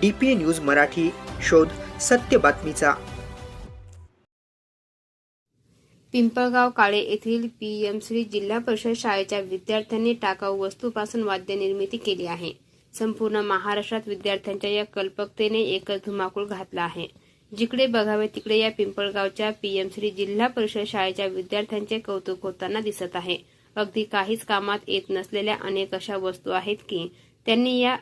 D P A news Marathi शोध सत्य बातमीचा. पिंपळगाव काळे येथील पीएम श्री जिल्हा परिषद शाळेच्या विद्यार्थ्यांनी टाकाऊ वस्तूपासून वाद्य निर्मिती केली आहे. संपूर्ण महाराष्ट्रात विद्यार्थ्यांच्या या कल्पकतेने एकच धुमाकूळ घातला आहे. जिकडे बघावे तिकडे या पिंपळगावच्या पीएम श्री जिल्हा परिषद शाळेच्या विद्यार्थ्यांचे कौतुक होताना दिसत आहे. अगदी काहीच कामात येत नसलेल्या अनेक अशा वस्तू आहेत की त्यांनी या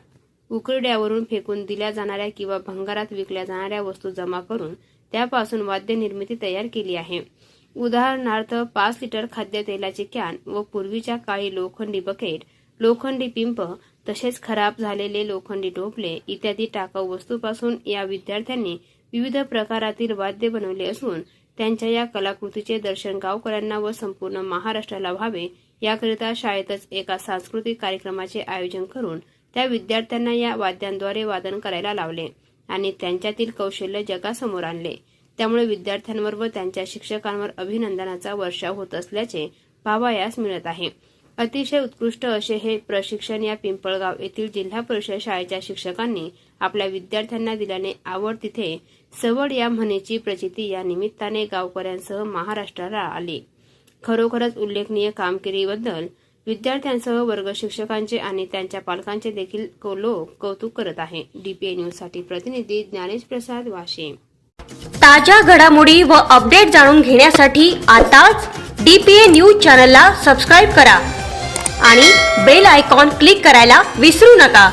उकरड्यावरून फेकून दिल्या जाणाऱ्या किंवा भंगारात विकल्या जाणाऱ्या वस्तू जमा करून त्यापासून वाद्य निर्मिती तयार केली आहे. उदाहरणार्थ पाच लिटर खाद्यतेलाची कॅन व पूर्वीच्या काळी लोखंडी बकेट लोखंडी पिंप तसेच खराब झालेले लोखंडी टोपले इत्यादी टाकाऊ वस्तूपासून या विद्यार्थ्यांनी विविध प्रकारातील वाद्य बनवले असून त्यांच्या या कलाकृतीचे दर्शन गावकऱ्यांना व संपूर्ण महाराष्ट्राला व्हावे याकरिता शाळेतच एका सांस्कृतिक कार्यक्रमाचे आयोजन करून त्या विद्यार्थ्यांना या वाद्यांद्वारे वादन करायला लावले आणि त्यांच्यातील कौशल्य जगासमोर आणले. त्यामुळे विद्यार्थ्यांवर व त्यांच्या शिक्षकांवर अभिनंदनाचा वर्षाव होत असल्याचे पावायास मिळत आहे. अतिशय उत्कृष्ट असे हे प्रशिक्षण या पिंपळगाव येथील जिल्हा परिषद शाळेच्या शिक्षकांनी आपल्या विद्यार्थ्यांना दिल्याने आवड तिथे सवड या म्हणीची प्रचिती या निमित्ताने गावकऱ्यांसह महाराष्ट्राला आली. खरोखरच उल्लेखनीय कामगिरीबद्दल विद्यार्थ्यांसह वर्ग शिक्षकांचे आणि त्यांच्या पालकांचे देखील लोक कौतुक करत आहे. डीपीए न्यूजसाठी प्रतिनिधी ज्ञानेश प्रसाद वाशिम ताज्या घडामोडी व अपडेट जाणून घेण्यासाठी आताच डीपीए न्यूज चॅनलला सबस्क्राईब करा आणि बेल आयकॉन क्लिक करायला विसरू नका.